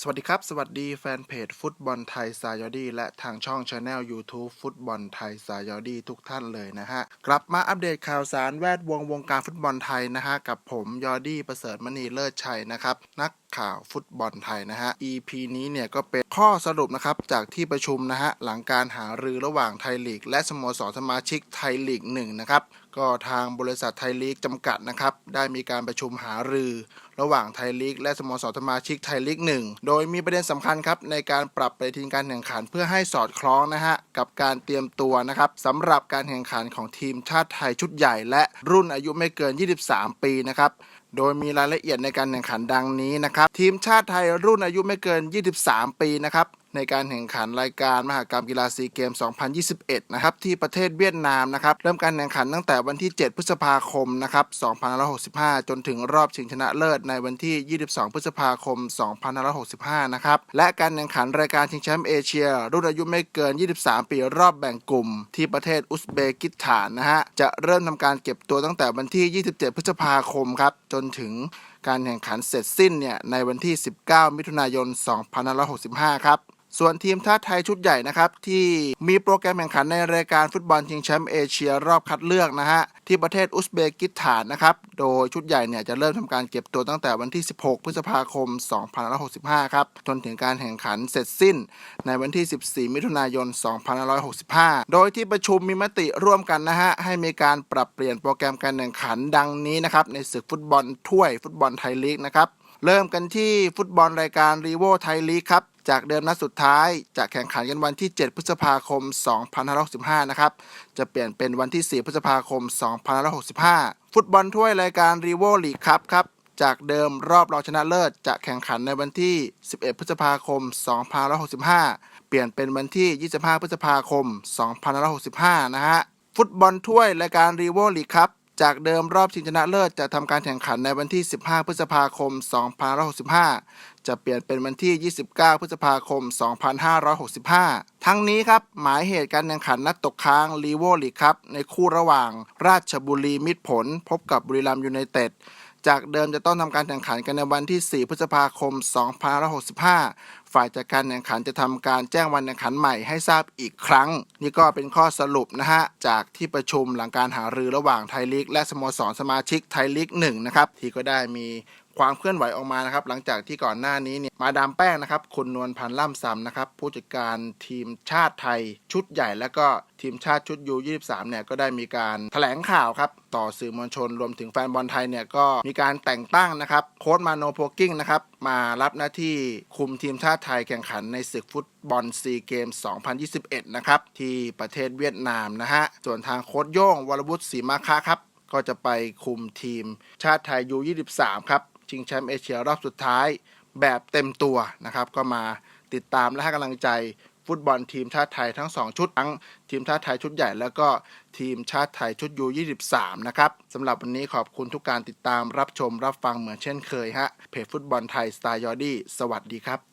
สวัสดีครับ สวัสดีแฟนเพจฟุตบอลไทยสายอดีและทางช่องชาแนล YouTube ฟุตบอลไทยสายอดีทุกท่านเลยนะฮะ กลับมาอัปเดตข่าวสารแวดวงวงการฟุตบอลไทยนะฮะ กับผมยอดี้ประเสริฐมณีเลิศชัยนะครับ นักข่าวฟุตบอลไทยนะฮะ EP นี้เนี่ยก็เป็นข้อสรุปนะครับ จากที่ประชุมนะฮะ หลังการหารือระหว่างไทยลีก และสโมสรสมาชิกไทยลีกหนึ่งนะครับ ก็ทางบริษัทไทยลีกจำกัดนะครับ ได้มีการประชุมหารือ ระหว่างไทยลีกและสโมสรสมาชิกไทยลีกหนึ่งโดยมีประเด็นสำคัญครับในการปรับปฏิทินการแข่งขันเพื่อให้สอดคล้องนะฮะกับการเตรียมตัวนะครับสำหรับการแข่งขันของทีมชาติไทยชุดใหญ่ และรุ่นอายุไม่เกิน 23 ปีนะครับโดยมีรายละเอียดในการแข่งขันดังนี้นะครับ ทีมชาติไทยรุ่นอายุไม่เกิน 23 ปีนะครับในการแข่งขันรายการมหกรรมกีฬาซีเกม 2021 นะครับที่ประเทศเวียดนามนะครับเริ่มการแข่งขันตั้งแต่วันที่ 7 พฤษภาคมนะครับ2565 จนถึงรอบชิงชนะเลิศในวันที่ 22 พฤษภาคม 2565 นะครับและการแข่งขันรายการชิงแชมป์เอเชีย รุ่นอายุไม่เกิน 23 ปีรอบแบ่งกลุ่ม ที่ประเทศอุซเบกิสถานนะฮะจะเริ่มทำการเก็บตัวตั้งแต่วันที่ 27 พฤษภาคมครับจนนถึงการแข่งขันเสร็จสิ้นเนี่ยในวันที่ 19 มิถุนายน 2565 ครับ ส่วนทีมชาติไทยชุดใหญ่นะครับที่มีโปรแกรมแข่งขันในรายการฟุตบอลชิงแชมป์เอเชียรอบคัดเลือกนะฮะที่ประเทศอุซเบกิสถานนะครับโดยชุดใหญ่เนี่ยจะเริ่มทำการเก็บตัวตั้งแต่วันที่ 16 พฤษภาคม 2565 ครับจนถึงการแข่งขันเสร็จสิ้น ในวันที่ 14 มิถุนายน 2565 โดยที่ประชุมมีมติร่วมกันนะฮะให้มีการปรับเปลี่ยนโปรแกรมการแข่งขันดังนี้นะครับในศึกฟุตบอลถ้วยฟุตบอลไทยลีกนะครับเริ่มกันที่ฟุตบอลรายการรีโวไทยลีกครับ จากเดิมนัดสุดท้ายจะแข่งขันกันวันที่ 7 พฤษภาคม 2565 นะครับ จะเปลี่ยนเป็นวันที่ 4 พฤษภาคม 2565 ฟุตบอลถ้วยรายการรีโวลีกครับครับ จากเดิมรอบรองชนะเลิศ จะแข่งขันในวันที่ 11 พฤษภาคม 2565 เปลี่ยนเป็นวันที่ 25 พฤษภาคม 2565 นะฮะ ฟุตบอลถ้วยรายการรีโวลีกครับ จากเดิมรอบชิงชนะเลิศจะทำการแข่งขันในวันที่ 15 พฤษภาคม 2565 จะเปลี่ยนเป็นวันที่ 29 พฤษภาคม 2565 ทั้งนี้ครับ หมายเหตุการแข่งขันนัดตกค้างลีโวลีครับ ในคู่ระหว่างราชบุรีมิตรผล พบกับบุรีรัมย์ยูไนเต็ด จากเดิมจะต้องทำการแข่งขันกันในวันที่ 4 พฤษภาคม 2565 ฝ่ายจัดการแข่งขันจะทำการแจ้งวันแข่งขันใหม่ให้ทราบอีกครั้ง นี่ก็เป็นข้อสรุปนะฮะ จากที่ประชุมหลังการหารือระหว่างไทยลีกและสโมสรสมาชิกไทยลีกหนึ่งนะครับที่ก็ได้มี ความเคลื่อนไหวออกมานะครับหลังจากที่ก่อนหน้านี้เนี่ยมาดามแป้งนะครับคุณนวลพันธ์ล่ำซำนะครับผู้จัดการทีมชาติไทยชุดใหญ่ แล้วก็ทีมชาติชุดยู23เนี่ยก็ได้มีการแถลงข่าวครับต่อสื่อมวลชนรวมถึงแฟนบอลไทยเนี่ยก็มีการแต่งตั้งนะครับโค้ชมาโนโพกิ้งนะครับมารับหน้าที่คุมทีมชาติไทยแข่งขันในศึกฟุตบอลซีเกม2021 นะครับที่ประเทศเวียดนามนะฮะส่วนทางโค้ชโย่งวรวุฒิศรีมาคะครับก็จะไปคุมทีมชาติไทยยู23 ครับ ชิงแชมป์เอเชียรอบสุดท้ายแบบเต็มตัวนะครับ ก็มาติดตามและให้กำลังใจฟุตบอลทีมชาติไทยทั้ง 2 ชุดทั้งทีมชาติไทยชุดใหญ่ แล้วก็ทีมชาติไทยชุดยู23นะครับสำหรับวันนี้ขอบคุณทุกการติดตามรับชมรับฟังเหมือนเช่นเคยฮะเพจฟุตบอลไทยสไตล์ยอดี้สวัสดีครับ